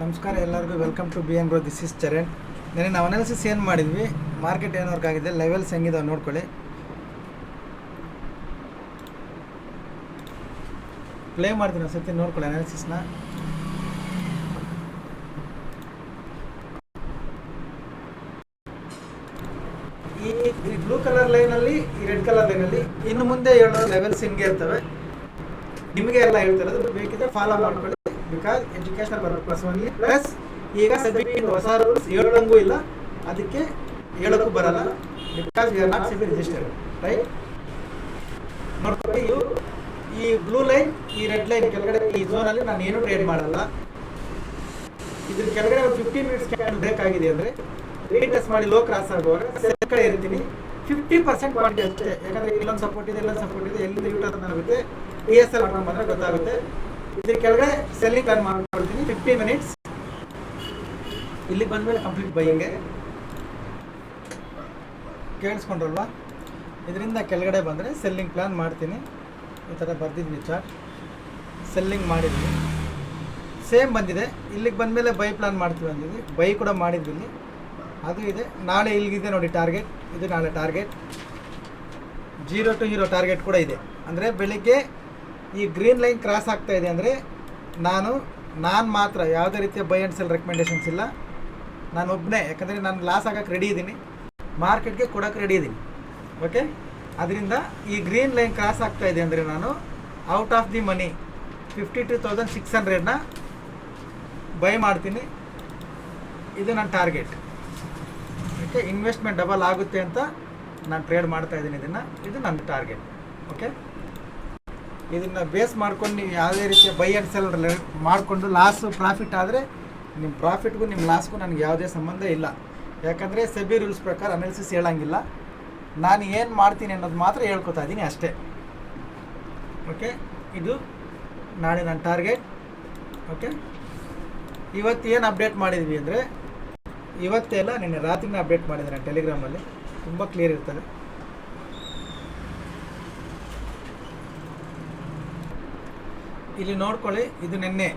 ನಮಸ್ಕಾರ ಎಲ್ಲರಿಗೂ. Welcome to B N grow this is Charan ನೆನೆ ನಾವು ಅನಾಲಿಸಿಸ್ ಏನು ಮಾಡಿದ್ವಿ? ಮಾರ್ಕೆಟ್ ಏನು ವರ್ಕ್ ಆಗಿದೆ? ಲೆವೆಲ್ಸ್ ಹೆಂಗಿದಾವೆ ನೋಡ್ಕೊಳ್ಳಿ. ಪ್ಲೇ ಮಾಡ್ತೀನಿ ಒಂದು ಸತಿ ನೋಡ್ಕೊಳ್ಳಿ ಅನಾಲಿಸಿಸ್ನ ಈ ಬ್ಲೂ ಕಲರ್ ಲೈನಲ್ಲಿ ಈ ರೆಡ್ ಕಲರ್ ಲೈನಲ್ಲಿ ಇನ್ನು ಮುಂದೆ ಹೇಳೋ ಲೆವೆಲ್ಸ್ ಹಿಂಗೆ ಇರ್ತವೆ. ನಿಮಗೆ ಎಲ್ಲ ಹೇಳ್ತಿರೋದು, ಬೇಕಿದ್ರೆ ಫಾಲೋ ಮಾಡ್ಕೊಳ್ಳಿ. Because education plus one plus ಈಗ ಸದ್ಯಕ್ಕೆ ಹೊಸ ರೂಲ್ಸ್ ಹೇಳೋಂಗೂ ಇಲ್ಲ. ಅದಕ್ಕೆ ಹೇಳೋಕ್ಕೂ ಬರಲ್ಲ. Because we are not SEBI register right ನೋಡ್ಕೊಳ್ಳಿ ಇವು ಈ ಬ್ಲೂ ಲೈನ್ ಈ ರೆಡ್ ಲೈನ್ ಕೆಳಗಡೆ ಈ ಝೋನಲ್ಲಿ ನಾನು ಏನು ಟ್ರೇಡ್ ಮಾಡಲ್ಲ. ಇದ್ರ ಕೆಳಗಡೆ ಒಂದು ಫಿಫ್ಟಿ ಮಿನಿಟ್ಸ್ ಕ್ಯಾಂಡಲ್ ಬ್ರೇಕ್ ಆಗಿದೆ ಅಂದರೆ ಮಾಡಿ ಲೋ ಕ್ರಾಸ್ ಆಗುವಾಗ ಸೆಲ್ ಕಡೆ ಇರ್ತೀನಿ. ಫಿಫ್ಟಿ ಪರ್ಸೆಂಟ್ ಕ್ವಾಂಟಿಟಿ ಅಷ್ಟೇ. ಯಾಕಂದರೆ ಇಲ್ಲೊಂದು ಸಪೋರ್ಟ್ ಇದೆ, ಇಲ್ಲೊಂದು ಸಪೋರ್ಟ್ ಇದೆ. ಎಲ್ಲಿಂದ ಯೂಟರ್ನ್ ಆಗುತ್ತೆ ಟಿ ಎಸ್ ಎಲ್ ಬಂದರೆ ಗೊತ್ತಾಗುತ್ತೆ. ಇದ್ರ ಕೆಳಗಡೆ ಸೆಲ್ಲಿಂಗ್ ಪ್ಲಾನ್ ಮಾಡ್ಕೊಳ್ತೀನಿ ಫಿಫ್ಟಿ ಮಿನಿಟ್ಸ್ ಇಲ್ಲಿಗೆ ಬಂದಮೇಲೆ ಕಂಪ್ಲೀಟ್ ಬೈಯಿಂಗೆ ಕೇಳಿಸ್ಕೊಂಡ್ರಲ್ವಾ? ಇದರಿಂದ ಕೆಳಗಡೆ ಬಂದರೆ ಸೆಲ್ಲಿಂಗ್ ಪ್ಲಾನ್ ಮಾಡ್ತೀನಿ. ಈ ಥರ ಬರ್ದಿದ್ವಿ ಚಾರ್ಟ್ ಸೆಲ್ಲಿಂಗ್ ಮಾಡಿದ್ವಿ. ಸೇಮ್ ಬಂದಿದೆ. ಇಲ್ಲಿಗೆ ಬಂದಮೇಲೆ ಬೈ ಪ್ಲಾನ್ ಮಾಡ್ತೀವಿ ಅಂದಿದ್ವಿ. ಬೈ ಕೂಡ ಮಾಡಿದ್ವಿ ಅದು ಇದೆ. ನಾಳೆ ಇಲ್ಲಿಗಿದೆ ನೋಡಿ ಟಾರ್ಗೆಟ್ ಇದು ನಾಳೆ target zero to hero target ಕೂಡ ಇದೆ. ಅಂದರೆ ಬೆಳಿಗ್ಗೆ ಈ ಗ್ರೀನ್ ಲೈನ್ ಕ್ರಾಸ್ ಆಗ್ತಾ ಇದೆ ಅಂದರೆ ನಾನು ನಾನು ಮಾತ್ರ ಯಾವುದೇ ರೀತಿಯ ಬೈ ಆ್ಯಂಡ್ ಸೆಲ್ ರೆಕಮೆಂಡೇಷನ್ಸ್ ಇಲ್ಲ. ನಾನು ಒಬ್ಬನೇ ಯಾಕಂದರೆ ನಾನು ಲಾಸ್ ಆಗೋಕ್ಕೆ ರೆಡಿ ಇದ್ದೀನಿ. ಮಾರ್ಕೆಟ್ಗೆ ಕೊಡೋಕೆ ರೆಡಿ ಇದ್ದೀನಿ. ಓಕೆ ಅದರಿಂದ ಈ ಗ್ರೀನ್ ಲೈನ್ ಕ್ರಾಸ್ ಆಗ್ತಾ ಇದೆ ಅಂದರೆ ನಾನು out of the money fifty two thousand six ಹಂಡ್ರೆಡ್ನ buy ಮಾಡ್ತೀನಿ. ಇದು ನನ್ನ ಟಾರ್ಗೆಟ್ ಓಕೆ ಇನ್ವೆಸ್ಟ್ಮೆಂಟ್ ಡಬಲ್ ಆಗುತ್ತೆ ಅಂತ ನಾನು ಟ್ರೇಡ್ ಮಾಡ್ತಾ ಇದ್ದೀನಿ ಇದನ್ನು. ಇದು ನನ್ನ ಟಾರ್ಗೆಟ್ ಓಕೆ ಇದನ್ನು ಬೇಸ್ ಮಾಡ್ಕೊಂಡು ನೀವು ಯಾವುದೇ ರೀತಿಯ ಬೈ ಆ್ಯಂಡ್ ಸೆಲ್ ಮಾಡಿಕೊಂಡು ಲಾಸು ಪ್ರಾಫಿಟ್ ಆದರೆ ನಿಮ್ಮ ಪ್ರಾಫಿಟ್ಗೂ ನಿಮ್ಮ ಲಾಸ್ಗೂ ನನಗೆ ಯಾವುದೇ ಸಂಬಂಧ ಇಲ್ಲ. ಯಾಕಂದರೆ ಸೆಬಿ ರೂಲ್ಸ್ ಪ್ರಕಾರ ಅನಾಲಿಸಿಸ್ ಹೇಳಂಗಿಲ್ಲ. ನಾನು ಏನು ಮಾಡ್ತೀನಿ ಅನ್ನೋದು ಮಾತ್ರ ಹೇಳ್ಕೊತಾ ಇದ್ದೀನಿ ಅಷ್ಟೇ. ಓಕೆ ಇದು ನಾಳೆ ನನ್ನ ಟಾರ್ಗೆಟ್ ಓಕೆ ಇವತ್ತು ಏನು ಅಪ್ಡೇಟ್ ಮಾಡಿದ್ವಿ ಅಂದರೆ ಇವತ್ತೆಲ್ಲ ನಿನ್ನೆ ರಾತ್ರಿನೇ ಅಪ್ಡೇಟ್ ಮಾಡಿದ್ದೆ ನಾನು ಟೆಲಿಗ್ರಾಮಲ್ಲಿ ತುಂಬ ಕ್ಲಿಯರ್ ಇರ್ತದೆ. ಇಲ್ಲಿ ನೋಡ್ಕೊಳ್ಳಿ, ಇದು ನಿನ್ನೆ.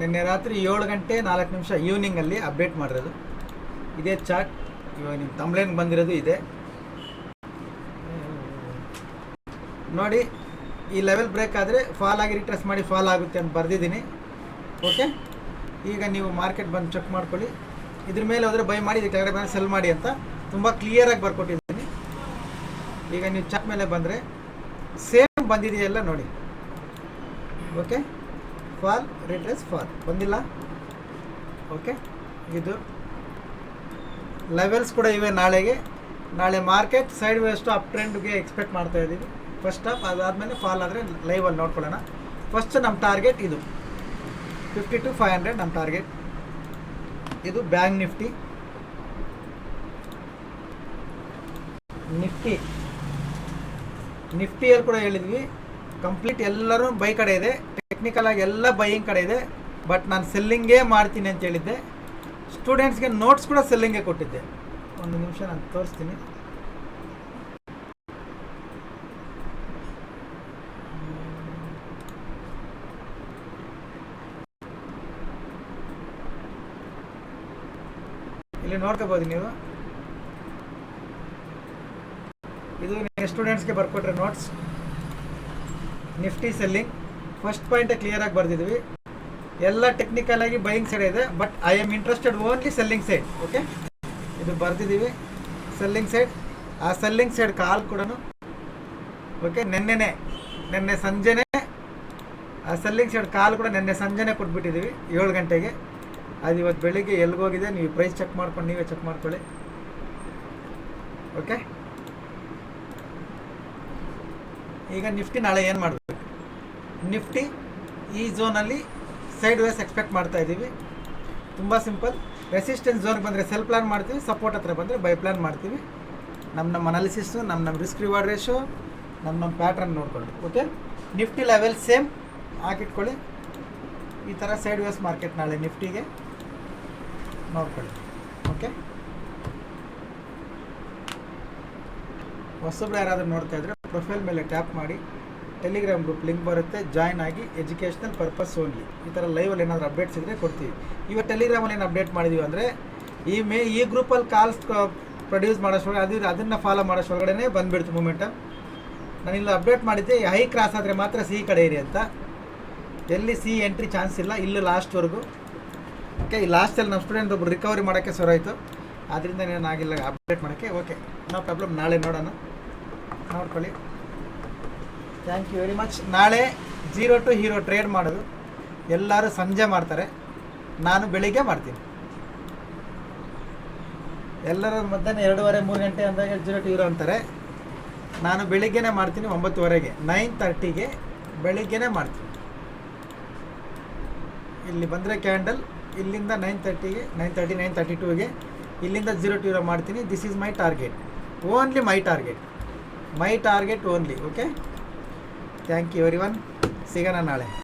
ನಿನ್ನೆ ರಾತ್ರಿ ಏಳು ಗಂಟೆ ನಾಲ್ಕು ನಿಮಿಷ ಈವ್ನಿಂಗಲ್ಲಿ ಅಪ್ಡೇಟ್ ಮಾಡಿರೋದು. ಇದೇ ಚಾಟ್ ಇವಾಗ ನಿಮ್ಮ ತಮ್ಲೇನ್ ಬಂದಿರೋದು ಇದೆ. ನೋಡಿ, ಈ ಲೆವೆಲ್ ಬ್ರೇಕ್ ಆದರೆ ಫಾಲ್ ಆಗಿ ರಿಟ್ರೆಸ್ ಮಾಡಿ ಫಾಲ್ ಆಗುತ್ತೆ ಅಂತ ಬರೆದಿದ್ದೀನಿ. ಓಕೆ ಈಗ ನೀವು ಮಾರ್ಕೆಟ್ ಬಂದು ಚೆಕ್ ಮಾಡ್ಕೊಳ್ಳಿ. ಇದ್ರ ಮೇಲೆ ಹೋದರೆ ಬೈ ಮಾಡಿ ಕೆಳಗಡೆ ಬಂದು ಸೆಲ್ ಮಾಡಿ ಅಂತ ತುಂಬ ಕ್ಲಿಯರಾಗಿ ಬರ್ಕೊಟ್ಟಿದ್ದೀನಿ. ಈಗ ನೀವು ಚೆಕ್ ಮೇಲೆ ಬಂದರೆ ಸೇಮ್ ಬಂದಿದೆಯಲ್ಲ ನೋಡಿ. ಓಕೆ ಫಾಲ್ ರಿಟ್ರೆಸ್ ಫಾಲ್ ಬಂದಿಲ್ಲ? ಓಕೆ ಇದು ಲೆವೆಲ್ಸ್ ಕೂಡ ಇವೆ ನಾಳೆಗೆ. ನಾಳೆ ಮಾರ್ಕೆಟ್ ಸೈಡ್ ವೇಸ್ಟು ಅಪ್ ಟ್ರೆಂಡ್ಗೆ ಎಕ್ಸ್ಪೆಕ್ಟ್ ಮಾಡ್ತಾ ಇದ್ದೀವಿ. ಫಸ್ಟ್ ಆಫ್ ಅದಾದಮೇಲೆ ಫಾಲ್ ಆದರೆ ಲೈವಲ್ಲಿ ನೋಡ್ಕೊಳ್ಳೋಣ. ಫಸ್ಟ್ ನಮ್ಮ ಟಾರ್ಗೆಟ್ ಇದು. ಫಿಫ್ಟಿ ಟು ಫೈವ್ ಹಂಡ್ರೆಡ್ ನಮ್ಮ ಟಾರ್ಗೆಟ್ ಇದು ಬ್ಯಾಂಕ್ ನಿಫ್ಟಿ. ನಿಫ್ಟಿ. ನಿಫ್ಟಿಯಲ್ಲಿ ಕೂಡ ಹೇಳಿದ್ವಿ. ಕಂಪ್ಲೀಟ್ ಎಲ್ಲರೂ ಬೈ ಕಡೆ ಇದೆ. ಟೆಕ್ನಿಕಲ್ ಆಗಿ ಎಲ್ಲ ಬೈಯಿಂಗ್ ಕಡೆ ಇದೆ. ಬಟ್ ನಾನು ಸೆಲ್ಲಿಂಗೇ ಮಾಡ್ತೀನಿ ಅಂತ ಹೇಳಿದ್ದೆ. ಸ್ಟೂಡೆಂಟ್ಸ್ಗೆ ನೋಟ್ಸ್ ಕೂಡ ಸೆಲ್ಲಿಂಗೇ ಕೊಟ್ಟಿದ್ದೆ. ಒಂದು ನಿಮಿಷ ನಾನು ತೋರಿಸ್ತೀನಿ. ಇಲ್ಲಿ ನೋಡ್ಕೋಬೋದು ನೀವು. ಇದು ಸ್ಟೂಡೆಂಟ್ಸ್ಗೆ ಬರ್ಕೊಟ್ರೆ ನೋಟ್ಸ್ ನಿಫ್ಟಿ ಸೆಲ್ಲಿಂಗ್ ಫಸ್ಟ್ ಪಾಯಿಂಟೇ ಕ್ಲಿಯರಾಗಿ ಬರ್ದಿದ್ವಿ ಎಲ್ಲ ಟೆಕ್ನಿಕಲ್ ಆಗಿ ಬೈಯಿಂಗ್ ಸೈಡ್ ಇದೆ but I am interested only selling side okay ಇದು ಬರ್ದಿದ್ದೀವಿ ಸೆಲ್ಲಿಂಗ್ ಸೈಡ್ ಆ ಸೆಲ್ಲಿಂಗ್ ಸೈಡ್ ಕಾಲ್ ಕೂಡ ಓಕೆ ನೆನ್ನೆನೆ ನಿನ್ನೆ ಸಂಜೆನೆ ಆ ಸೆಲ್ಲಿಂಗ್ ಸೈಡ್ ಕಾಲ್ ಕೂಡ ನಿನ್ನೆ ಸಂಜೆನೆ ಕೊಟ್ಬಿಟ್ಟಿದ್ದೀವಿ ಏಳು ಗಂಟೆಗೆ ಅದು ಇವತ್ತು ಬೆಳಿಗ್ಗೆ ಎಲ್ಲಿಗೋಗಿದೆ ನೀವು ಪ್ರೈಸ್ ಚೆಕ್ ಮಾಡ್ಕೊಂಡು ನೀವೇ ಚೆಕ್ ಮಾಡ್ಕೊಳ್ಳಿ ಓಕೆ ಈಗ ನಿಫ್ಟಿ ನಾಳೆ ಏನು ಮಾಡಬೇಕು ನಿಫ್ಟಿ ಈ ಝೋನಲ್ಲಿ ಸೈಡ್ ವೇಸ್ ಎಕ್ಸ್ಪೆಕ್ಟ್ ಮಾಡ್ತಾ ಇದ್ದೀವಿ. ತುಂಬ ಸಿಂಪಲ್. ರೆಸಿಸ್ಟೆನ್ಸ್ ಝೋನ್ಗೆ ಬಂದರೆ ಸೆಲ್ ಪ್ಲಾನ್ ಮಾಡ್ತೀವಿ, ಸಪೋರ್ಟ್ ಹತ್ರ ಬಂದರೆ ಬೈ ಪ್ಲಾನ್ ಮಾಡ್ತೀವಿ. ನಮ್ಮ ನಮ್ಮ ಅನಾಲಿಸಿಸು ನಮ್ಮ ನಮ್ಮ ರಿಸ್ಕ್ ರಿವಾರ್ಡ್ ರೇಷೋ ನಮ್ಮ ನಮ್ಮ ಪ್ಯಾಟ್ರನ್ ನೋಡ್ಕೊಳ್ಳಿ ಓಕೆ ನಿಫ್ಟಿ ಲೆವೆಲ್ ಸೇಮ್ ಹಾಕಿಟ್ಕೊಳ್ಳಿ. ಈ ಥರ ಸೈಡ್ ವೇಸ್ ಮಾರ್ಕೆಟ್ ನಾಳೆ ನಿಫ್ಟಿಗೆ ನೋಡ್ಕೊಳ್ಳಿ. ಓಕೆ ಹೊಸಬ್ರು ಯಾರಾದರೂ ನೋಡ್ತಾ ಇದ್ರೆ ಪ್ರೊಫೈಲ್ ಮೇಲೆ ಟ್ಯಾಪ್ ಮಾಡಿ. ಟೆಲಿಗ್ರಾಮ್ ಗ್ರೂಪ್ ಲಿಂಕ್ ಬರುತ್ತೆ. ಜಾಯ್ನ್ ಆಗಿ ಎಜುಕೇಷನಲ್ ಪರ್ಪಸ್ ಓನ್ಲಿ. ಈ ಥರ ಲೈವಲ್ಲಿ ಏನಾದರೂ ಅಪ್ಡೇಟ್ಸ್ ಇದ್ದರೆ ಕೊಡ್ತೀವಿ. ಇವಾಗ ಟೆಲಿಗ್ರಾಮಲ್ಲಿ ಏನು ಅಪ್ಡೇಟ್ ಮಾಡಿದ್ದೀವಿ ಅಂದರೆ, ಈ ಮೇ, ಈ ಗ್ರೂಪಲ್ಲಿ ಕಾಲ್ಸ್ ಪ್ರೊಡ್ಯೂಸ್ ಮಾಡೋಷ್ಟೊಳಗೆ ಅದು ಅದನ್ನು ಫಾಲೋ ಮಾಡೋಷ್ಟೊಳಗಡೆ ಬಂದುಬಿಡ್ತು ಮೂಮೆಂಟಮ್ ನಾನು ಇಲ್ಲಿ ಅಪ್ಡೇಟ್ ಮಾಡಿದ್ದೆ ಹೈ ಕ್ರಾಸ್ ಆದರೆ ಮಾತ್ರ ಸಿ ಕಡೆ ಇರಿ ಅಂತ. ಎಲ್ಲಿ ಸಿ ಎಂಟ್ರಿ ಚಾನ್ಸ್ ಇಲ್ಲ, ಇಲ್ಲಿ ಲಾಸ್ಟ್ವರೆಗೂ ಓಕೆ ಈ ಲಾಸ್ಟಲ್ಲಿ ನಮ್ಮ ಸ್ಟೂಡೆಂಟ್ ಒಬ್ರು ರಿಕವರಿ ಮಾಡೋಕ್ಕೆ ಶುರುವಾಯಿತು ಆದ್ದರಿಂದ ಆಗಿಲ್ಲ ಅಪ್ಡೇಟ್ ಮಾಡೋಕ್ಕೆ ಓಕೆ ನೋ ಪ್ರಾಬ್ಲಮ್ ನಾಳೆ ನೋಡೋಣ. ನೋಡ್ಕೊಳ್ಳಿ. ಥ್ಯಾಂಕ್ ಯು ವೆರಿ ಮಚ್ ನಾಳೆ ಜೀರೋ ಟು ಹೀರೋ ಟ್ರೇಡ್ ಮಾಡೋದು. ಎಲ್ಲರೂ ಸಂಜೆ ಮಾಡ್ತಾರೆ. ನಾನು ಬೆಳಿಗ್ಗೆ ಮಾಡ್ತೀನಿ. ಎಲ್ಲರ ಮಧ್ಯಾಹ್ನ ಎರಡೂವರೆ, ಮೂರು ಗಂಟೆ ಅಂದಾಗ ಜೀರೋ ಟು ಹೀರೋ ಅಂತಾರೆ. ನಾನು ಬೆಳಿಗ್ಗೆನೇ ಮಾಡ್ತೀನಿ ಒಂಬತ್ತುವರೆಗೆ. ನೈನ್ ತರ್ಟಿಗೆ ಬೆಳಿಗ್ಗೆನೇ ಮಾಡ್ತೀನಿ. ಇಲ್ಲಿ ಬಂದರೆ ಕ್ಯಾಂಡಲ್ ಇಲ್ಲಿಂದ ನೈನ್ ತರ್ಟಿಗೆ ನೈನ್ ತರ್ಟಿ ನೈನ್ ತರ್ಟಿ ಟೂಗೆ ಇಲ್ಲಿಂದ ಜೀರೋ ಟು ಮಾಡ್ತೀನಿ. This is my target only my target my target only okay thank you everyone ಸಿಗೋಣ ನಾಳೆ